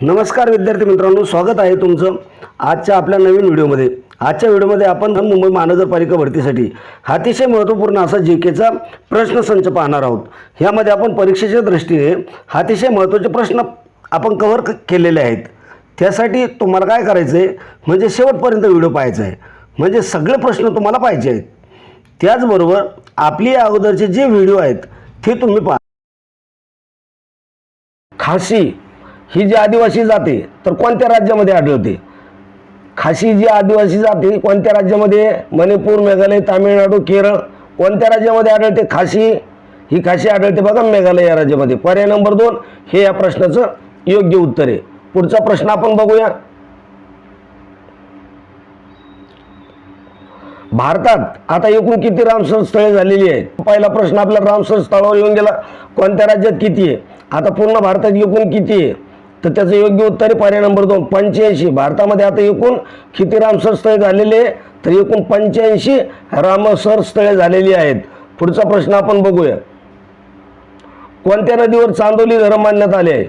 नमस्कार विद्यार्थी मित्रांनो स्वागत आहे तुमचं आजच्या आपल्या नवीन व्हिडिओमध्ये. आजच्या व्हिडिओमध्ये आपण मुंबई महानगरपालिका भरतीसाठी अतिशय महत्त्वपूर्ण असा जे केचा प्रश्नसंच पाहणार आहोत. ह्यामध्ये आपण परीक्षेच्या दृष्टीने अतिशय महत्त्वाचे प्रश्न आपण कव्हर केलेले आहेत. त्यासाठी तुम्हाला काय करायचं आहे म्हणजे शेवटपर्यंत व्हिडिओ पाहायचा आहे. म्हणजे सगळे प्रश्न तुम्हाला पाहिजे आहेत. त्याचबरोबर आपली अगोदरचे जे व्हिडिओ आहेत ते तुम्ही पहा. खासी ही जी आदिवासी जाते तर कोणत्या राज्यामध्ये आढळते? खासी जी आदिवासी जाते कोणत्या राज्यामध्ये? मणिपूर मेघालय तामिळनाडू केरळ. कोणत्या राज्यामध्ये आढळते? खाशी ही खाशी आढळते बघा मेघालय या राज्यामध्ये. पर्याय नंबर दोन हे या प्रश्नाचं योग्य उत्तर आहे. पुढचा प्रश्न आपण बघूया. भारतात आता एकूण किती रामसर स्थळे झालेली आहेत? पहिला प्रश्न आपल्या रामसर स्थळावर येऊन गेला. कोणत्या राज्यात किती आहे? आता पूर्ण भारतात एकूण किती आहे? तर त्याचं योग्य उत्तर आहे पर्याय नंबर दोन पंच्याऐंशी. भारतामध्ये आता एकूण किती रामसर स्थळे झालेले आहे? तर एकूण पंच्याऐंशी रामसर स्थळे झालेली आहेत. पुढचा प्रश्न आपण बघूया. कोणत्या नदीवर चांदोली धरण मानण्यात आले आहे?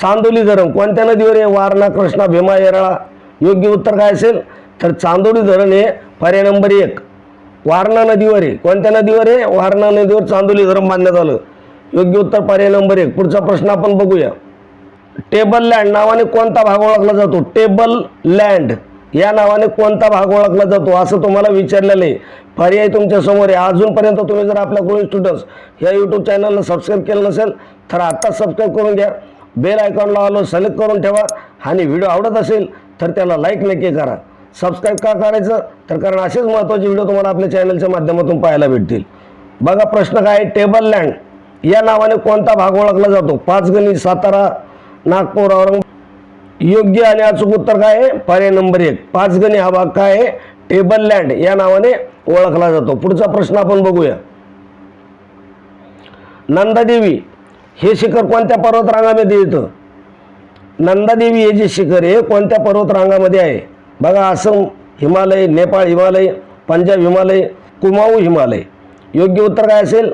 चांदोली धरण कोणत्या नदीवर आहे? वारणा कृष्णा भीमा येराळा. योग्य उत्तर काय असेल? तर चांदोली धरण हे पर्याय नंबर एक. वारणा नदीवर आहे. कोणत्या नदीवर आहे? वारणा नदीवर चांदोली धरण बांधण्यात आलं. योग्य उत्तर पर्याय नंबर एक. पुढचा प्रश्न आपण बघूया. टेबल लँड नावाने कोणता भाग ओळखला जातो? टेबल लँड या नावाने कोणता भाग ओळखला जातो? असं तुम्हाला विचारलेलं आहे. पर्याय तुमच्यासमोर आहे. अजूनपर्यंत तुम्ही जर आपल्या ग्रोईंग स्टुडंट्स या यूट्यूब चॅनलला सबस्क्राईब केलं नसेल तर आत्ताच सबस्क्राईब करून घ्या. बेल आयकॉनला आलो सिलेक्ट करून ठेवा. आणि व्हिडिओ आवडत असेल तर त्याला लाईक नक्की करा. सबस्क्राईब का करायचं? तर कारण असेच महत्त्वाचे व्हिडिओ तुम्हाला आपल्या चॅनलच्या माध्यमातून पाहायला भेटतील. बघा प्रश्न काय आहे? टेबल लँड या नावाने कोणता भाग ओळखला जातो? पाचगणी सातारा नागपूर औरंगाबाद योग्य आणि अचूक उत्तर काय आहे? पर्याय नंबर एक. पाचगणी हा भाग काय आहे? टेबल लँड या नावाने ओळखला जातो. पुढचा प्रश्न आपण बघूया. नंदादेवी हे शिखर कोणत्या पर्वतरांगामध्ये येतं? नंदादेवी हे जे शिखर हे कोणत्या पर्वतरांगामध्ये आहे? बघा आसाम हिमालय नेपाळ हिमालय पंजाब हिमालय कुमाऊ हिमालय. योग्य उत्तर काय असेल?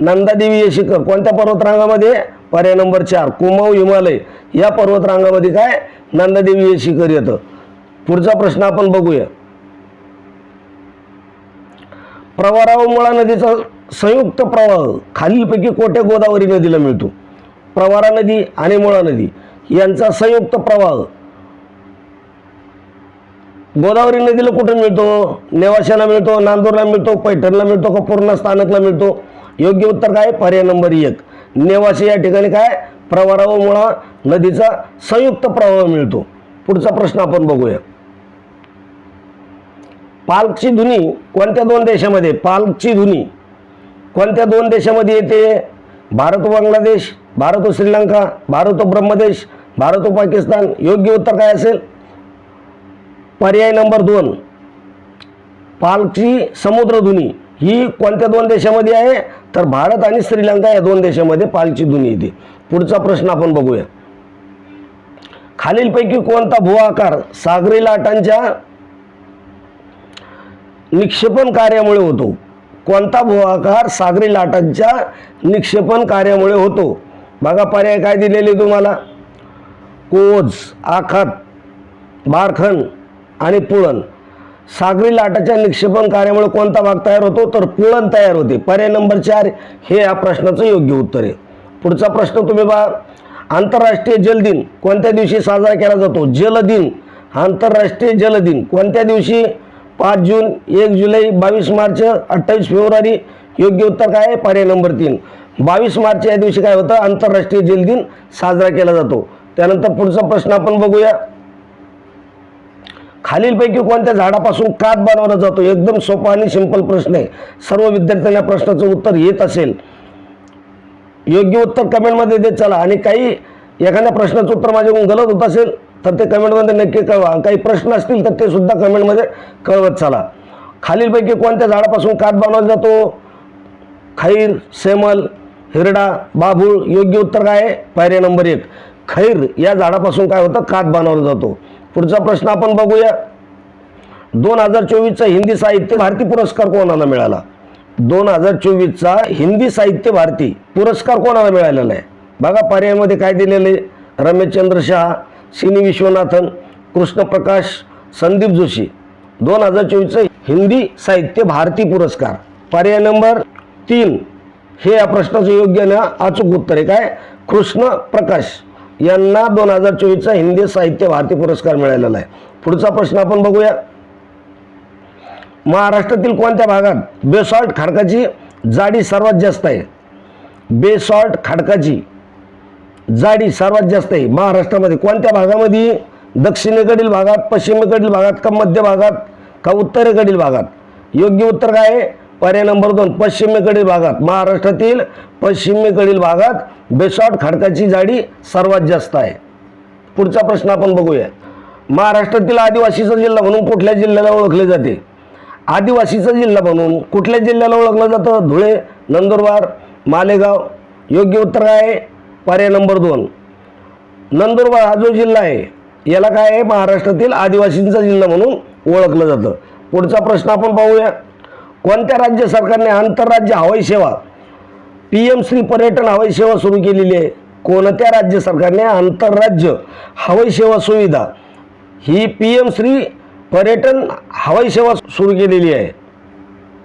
नंदादेवी हे शिखर कोणत्या पर्वतरांगामध्ये पर्याय नंबर चार कुमाऊ हिमालय. या पर्वतरांगामध्ये काय? नंदादेवी हे शिखर येतं. पुढचा प्रश्न आपण बघूया. प्रवारा व मुळा नदीचा संयुक्त प्रवाह खालीलपैकी कोठे गोदावरी नदीला मिळतो. प्रवारा नदी आणि मुळा नदी यांचा संयुक्त प्रवाह. गोदावरी नदीला कुठे मिळतो? नेवाशाला मिळतो नांदूरला मिळतो पैठणला मिळतो का पूर्ण स्थानकला मिळतो? योग्य उत्तर काय? पर्याय नंबर एक. नेवाशी या ठिकाणी काय? प्रवरा व मुळा नदीचा संयुक्त प्रवाह मिळतो. पुढचा प्रश्न आपण बघूया. पालकची धुनी कोणत्या दोन देशामध्ये? पालकची धुनी कोणत्या दोन देशामध्ये येते? भारत बांगलादेश भारत श्रीलंका भारत ब्रह्मदेश भारत व पाकिस्तान योग्य उत्तर काय असेल? पर्याय नंबर दोन. पालकची समुद्रधुनी ही कोणत्या दोन देशामध्ये आहे? तर भारत आणि श्रीलंका या दोन देशामध्ये पालची दुनी येते. पुढचा प्रश्न आपण बघूया. खालीलपैकी कोणता भू आकार सागरी लाटांच्या निक्षेपण कार्यामुळे होतो? कोणता भू आकार सागरी लाटांच्या निक्षेपण कार्यामुळे होतो? बघा पर्याय काय दिलेले तुम्हाला? कोज आखात बारखण आणि पुळण. सागरी लाटाच्या निक्षेपण कार्यामुळे कोणता भाग तयार होतो? तर पुळण तयार होते. पर्याय नंबर चार हे या प्रश्नाचं योग्य उत्तर आहे. पुढचा प्रश्न तुम्ही बघा आंतरराष्ट्रीय जलदिन कोणत्या दिवशी साजरा केला जातो? जलदिन आंतरराष्ट्रीय जलदिन कोणत्या दिवशी? पाच जून एक जुलै बावीस मार्च अठ्ठावीस फेब्रुवारी. योग्य उत्तर काय आहे? पर्याय नंबर तीन. बावीस मार्च या दिवशी काय होतं? आंतरराष्ट्रीय जलदिन साजरा केला जातो. त्यानंतर पुढचा प्रश्न आपण बघूया. खालीलपैकी कोणत्या झाडापासून कात बनवला जातो? एकदम सोपा आणि सिंपल प्रश्न आहे. सर्व विद्यार्थ्यांना प्रश्नाचं उत्तर येत असेल. योग्य उत्तर कमेंटमध्ये देत चला. आणि काही एखाद्या प्रश्नाचं उत्तर माझ्याकडून गलत होत असेल तर ते कमेंटमध्ये नक्की कळवा. काही प्रश्न असतील तर ते सुद्धा कमेंटमध्ये कळवत चला. खालीलपैकी कोणत्या झाडापासून कात बनवला जातो? खैर सेमल हिरडा बाभूळ योग्य उत्तर काय आहे? पायऱ्या नंबर एक. खैर या झाडापासून काय होतं? कात बनवला जातो. पुढचा प्रश्न आपण बघूया. दोन हजार चोवीसचा हिंदी साहित्य भारती पुरस्कार कोणाला मिळाला? दोन हजार चोवीसचा हिंदी साहित्य भारती पुरस्कार कोणाला मिळालेला आहे? बघा पर्यायामध्ये काय दिलेलं आहे? रमेशचंद्र शहा सिनी विश्वनाथन कृष्णप्रकाश संदीप जोशी. दोन हजार चोवीसचा हिंदी साहित्य भारती पुरस्कार. पर्याय नंबर तीन. हे या प्रश्नाचं योग्य ना? अचूक उत्तर आहे. काय? कृष्ण प्रकाश यांना दोन हजार चोवीसचा हिंदी साहित्य भारती पुरस्कार मिळालेला आहे. पुढचा प्रश्न आपण बघूया. महाराष्ट्रातील कोणत्या भागात बेसॉल्ट खडकाची जाडी सर्वात जास्त आहे? बेसॉल्ट खडकाची जाडी सर्वात जास्त आहे. महाराष्ट्रामध्ये कोणत्या भागामध्ये? दक्षिणेकडील भागात पश्चिमेकडील भागात का मध्य भागात का उत्तरेकडील भागात? योग्य उत्तर काय आहे? पर्याय नंबर दोन पश्चिमेकडील भागात महाराष्ट्रातील पश्चिमेकडील भागात बेसॉट खडकाची जाडी सर्वात जास्त आहे. पुढचा प्रश्न आपण बघूया. महाराष्ट्रातील आदिवासीचा जिल्हा म्हणून कुठल्या जिल्ह्याला ओळखले जाते? आदिवासीचा जिल्हा म्हणून कुठल्या जिल्ह्याला ओळखलं जातं? धुळे नंदुरबार मालेगाव. योग्य उत्तर आहे पर्याय नंबर दोन. नंदुरबार हा जो जिल्हा आहे याला काय आहे? महाराष्ट्रातील आदिवासींचा जिल्हा म्हणून ओळखलं जातं. पुढचा प्रश्न आपण पाहूया. कोणत्या राज्य सरकारने आंतरराज्य हवाई सेवा पी एम श्री पर्यटन हवाई सेवा सुरू केलेली आहे? कोणत्या राज्य सरकारने आंतरराज्य हवाई सेवा सुविधा ही पी एम श्री पर्यटन हवाई सेवा सुरू केलेली आहे?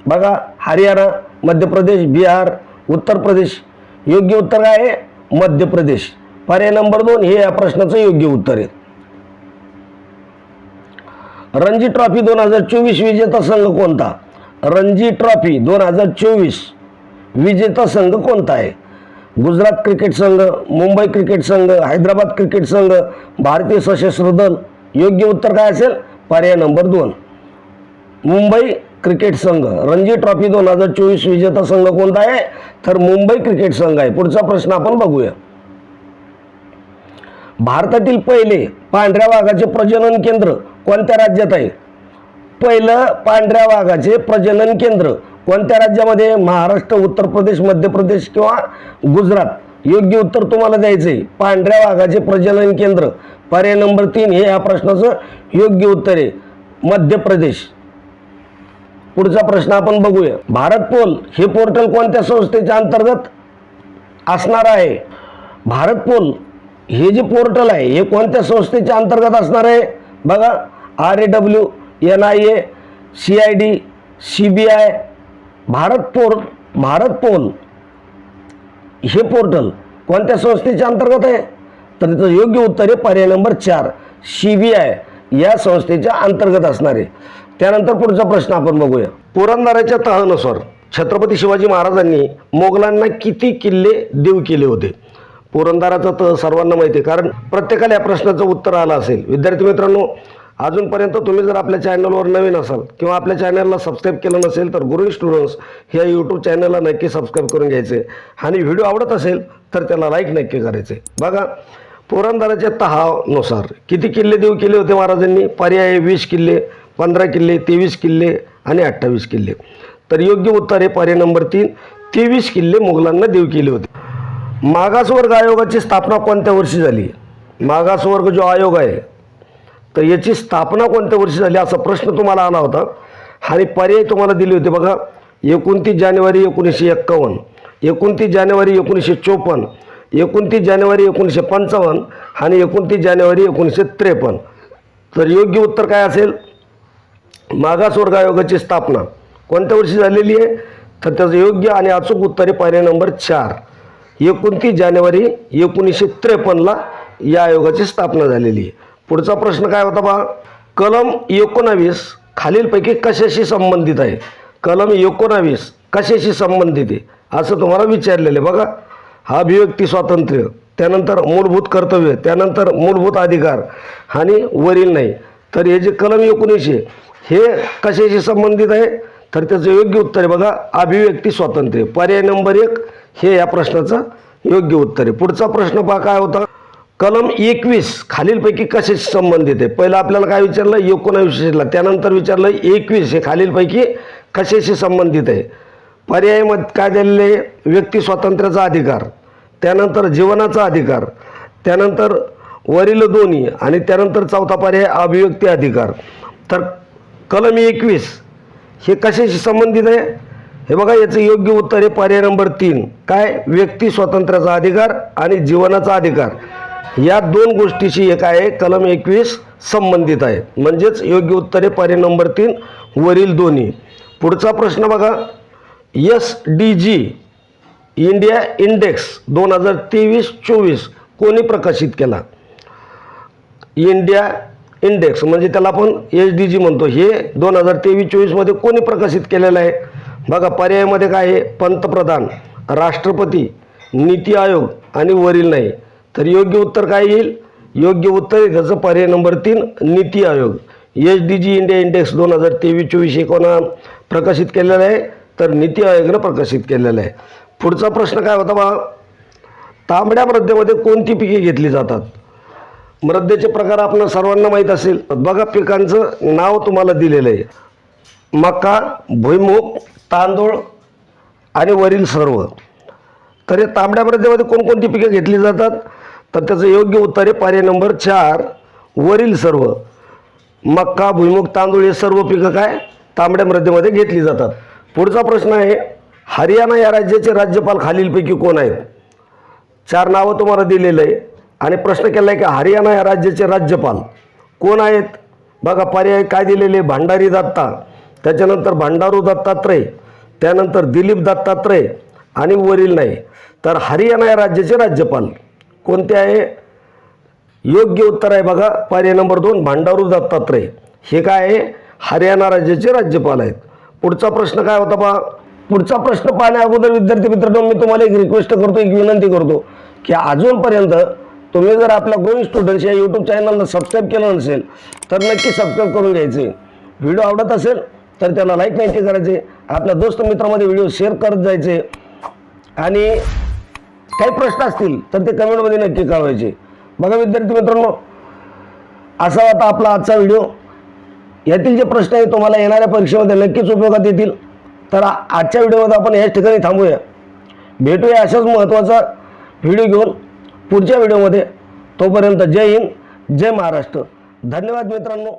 बघा हरियाणा मध्य प्रदेश बिहार उत्तर प्रदेश योग्य उत्तर काय आहे? मध्य प्रदेश. पर्याय नंबर दोन हे या प्रश्नाचं योग्य उत्तर आहे. रणजी ट्रॉफी दोन हजार चोवीस विजेता संघ कोणता? रणजी ट्रॉफी दोन हजार चोवीस. विजेता संघ कोणता आहे? गुजरात क्रिकेट संघ मुंबई क्रिकेट संघ हैदराबाद क्रिकेट संघ भारतीय सशस्त्र दल. योग्य उत्तर काय असेल? पर्याय नंबर दोन. मुंबई क्रिकेट संघ रणजी ट्रॉफी दोन हजार चोवीस विजेता संघ कोणता आहे? तर मुंबई क्रिकेट संघ आहे. पुढचा प्रश्न आपण बघूया. भारतातील पहिले पांढऱ्या वाघाचे प्रजनन केंद्र कोणत्या राज्यात आहे? पहिलं पांढऱ्या वाघाचे प्रजनन केंद्र कोणत्या राज्यामध्ये? महाराष्ट्र उत्तर प्रदेश मध्य प्रदेश किंवा गुजरात? योग्य उत्तर तुम्हाला द्यायचं आहे पांढऱ्या वाघाचे प्रजनन केंद्र. पर्याय नंबर तीन हे या प्रश्नाचं योग्य उत्तर आहे. मध्य प्रदेश. पुढचा प्रश्न आपण बघूया. भारत पोल हे पोर्टल कोणत्या संस्थेच्या अंतर्गत असणार आहे? भारत पोल हे जे पोर्टल आहे हे कोणत्या संस्थेच्या अंतर्गत असणार आहे? बघा R A W N I A C I D C B I Bharatpol Bharatpol हे पोर्टल कोणत्या संस्थेच्या अंतर्गत आहे? तर त्याचं योग्य उत्तर आहे पर्याय नंबर चार सी बी आय या संस्थेच्या अंतर्गत असणारे त्यानंतर पुढचा प्रश्न आपण बघूया. पुरंदराच्या तहानुसार छत्रपती शिवाजी महाराजांनी मोगलांना किती किल्ले देऊ केले होते? पुरंदराचा तह सर्वांना माहिती आहे कारण प्रत्येकाला या प्रश्नाचं उत्तर आलं असेल. विद्यार्थी मित्रांनो अजूनपर्यंत तुम्ही जर आपल्या चॅनलवर नवीन असाल किंवा आपल्या चॅनलला सबस्क्राईब केलं नसेल तर गुरु स्टुडंट्स ह्या यूट्यूब चॅनलला नक्की सबस्क्राईब करून घ्यायचे. आणि व्हिडिओ आवडत असेल तर त्याला लाईक नक्की करायचे. बघा पुरंदराच्या तहानुसार किती किल्ले देऊ केले होते महाराजांनी? पर्याय वीस किल्ले पंधरा किल्ले तेवीस किल्ले आणि अठ्ठावीस किल्ले. तर योग्य उत्तर आहे पर्याय नंबर तीन. तेवीस किल्ले मुघलांना देऊ केले होते. मागासवर्ग आयोगाची स्थापना कोणत्या वर्षी झाली? मागासवर्ग जो आयोग आहे तर याची स्थापना कोणत्या वर्षी झाली असा प्रश्न तुम्हाला आला होता. आणि पर्याय तुम्हाला दिले होते बघा. एकोणतीस जानेवारी एकोणीसशे एक्कावन्न एकोणतीस जानेवारी एकोणीसशे चोपन्न एकोणतीस जानेवारी एकोणीसशे पंचावन्न आणि एकोणतीस जानेवारी एकोणीसशे त्रेपन्न. तर योग्य उत्तर काय असेल? मागासवर्ग आयोगाची स्थापना. कोणत्या वर्षी झालेली आहे? तर त्याचं योग्य आणि अचूक उत्तर आहे पर्याय नंबर चार. एकोणतीस जानेवारी एकोणीसशे त्रेपन्नला या आयोगाची स्थापना झालेली आहे. पुढचा प्रश्न काय होता बा? कलम एकोणावीस खालीलपैकी कशाशी संबंधित आहे? कलम एकोणावीस कशाशी संबंधित आहे? असं तुम्हाला विचारलेलं आहे बघा. हा अभिव्यक्ती स्वातंत्र्य त्यानंतर मूलभूत कर्तव्य त्यानंतर मूलभूत अधिकार आणि वरील नाही. तर हे जे कलम एकोणीसशे हे कशाशी संबंधित आहे? तर त्याचं योग्य उत्तर आहे बघा अभिव्यक्ती स्वातंत्र्य. पर्याय नंबर एक हे या प्रश्नाचं योग्य उत्तर आहे. पुढचा प्रश्न पहा काय होता? कलम एकवीस खालीलपैकी कशाशी संबंधित आहे? पहिलं आपल्याला काय विचारलं? एकोणाविशेषला त्यानंतर विचारलं एकवीस हे खालीलपैकी कशाशी संबंधित आहे? पर्यायमध्ये काय दिलेले आहे? व्यक्ती स्वातंत्र्याचा अधिकार त्यानंतर जीवनाचा अधिकार त्यानंतर वरील दोन्ही आणि त्यानंतर चौथा पर्याय अभिव्यक्ती अधिकार. तर कलम एकवीस हे कशाशी संबंधित आहे? हे बघा याचं योग्य उत्तर आहे पर्याय नंबर तीन. काय? व्यक्ती स्वातंत्र्याचा अधिकार आणि जीवनाचा अधिकार. या दोन गोष्टीशी एक आहे कलम एकवीस संबंधित आहे. म्हणजेच योग्य उत्तरे पर्याय नंबर तीन वरील दोन्ही. पुढचा प्रश्न बघा. S D G India index दोन हजार तेवीस चोवीस कोणी प्रकाशित केला? इंडिया इंडेक्स म्हणजे त्याला आपण एच डी जी म्हणतो. हे दोन हजार तेवीस चोवीसमध्ये कोणी प्रकाशित केलेलं आहे? बघा पर्यायामध्ये काय आहे? पंतप्रधान राष्ट्रपती नीती आयोग आणि वरील नाही. तर योग्य उत्तर काय येईल? योग्य उत्तर आहे त्याचं पर्याय नंबर तीन NITI Aayog. H D G India index दोन हजार तेवीस चोवीस एकोणा प्रकाशित केलेलं आहे. तर नीती आयोगानं प्रकाशित केलेला आहे. पुढचा प्रश्न काय होता बा? तांबड्या मृद्यामध्ये कोणती पिके घेतली जातात? मृद्याचे प्रकार आपण सर्वांना माहीत असेल. बघा पिकांचं नाव तुम्हाला दिलेलं आहे. मका भुईमुग तांदूळ आणि वरील सर्व. तर या तांबड्या मृद्यामध्ये कोणकोणती पिके घेतली जातात? तर त्याचं योग्य उत्तर आहे पर्याय नंबर चार वरील सर्व. मक्का भुईमुग तांदूळ हे सर्व पिकं काय? तांबड्या मृदेमध्ये घेतली जातात. पुढचा प्रश्न आहे हरियाणा या राज्याचे राज्यपाल खालीलपैकी कोण आहेत? चार नावं तुम्हाला दिलेलं आहे. आणि प्रश्न केला आहे की हरियाणा या राज्याचे राज्यपाल कोण आहेत? बघा पर्याय काय दिलेले भांडारी दत्ता. त्याच्यानंतर भांडारू दत्तात्रय. त्यानंतर दिलीप दत्तात्रय. आणि वरील नाही. तर हरियाणा या राज्याचे राज्यपाल कोणते आहे? योग्य उत्तर आहे बघा. पर्याय नंबर दोन भांडारू दत्तात्रय. हे काय आहे? हरियाणा राज्याचे राज्यपाल आहेत. पुढचा प्रश्न काय होता बा? पुढचा प्रश्न पाहण्या अगोदर विद्यार्थी मित्रांनो मी तुम्हाला एक रिक्वेस्ट करतो एक विनंती करतो की अजूनपर्यंत तुम्ही जर आपल्या गोविंद स्टुडंट्स या यूट्यूब चॅनलला सबस्क्राईब केलं नसेल तर नक्की सबस्क्राईब करून घ्यायचे. व्हिडिओ आवडत असेल तर त्याला लाईक नाही करायचे. आपल्या दोस्त मित्रामध्ये व्हिडिओ शेअर करत जायचे. आणि काही प्रश्न असतील तर ते कमेंटमध्ये नक्की कळवायचे. बघा विद्यार्थी मित्रांनो असा होता आपला आजचा व्हिडिओ यातील जे प्रश्न आहे तुम्हाला येणाऱ्या परीक्षेमध्ये नक्कीच उपयोगात येतील. तर आजच्या व्हिडिओमध्ये आपण याच ठिकाणी थांबूया. भेटूया अशाच महत्त्वाचा व्हिडिओ घेऊन पुढच्या व्हिडिओमध्ये तोपर्यंत जय हिंद जय महाराष्ट्र. धन्यवाद मित्रांनो.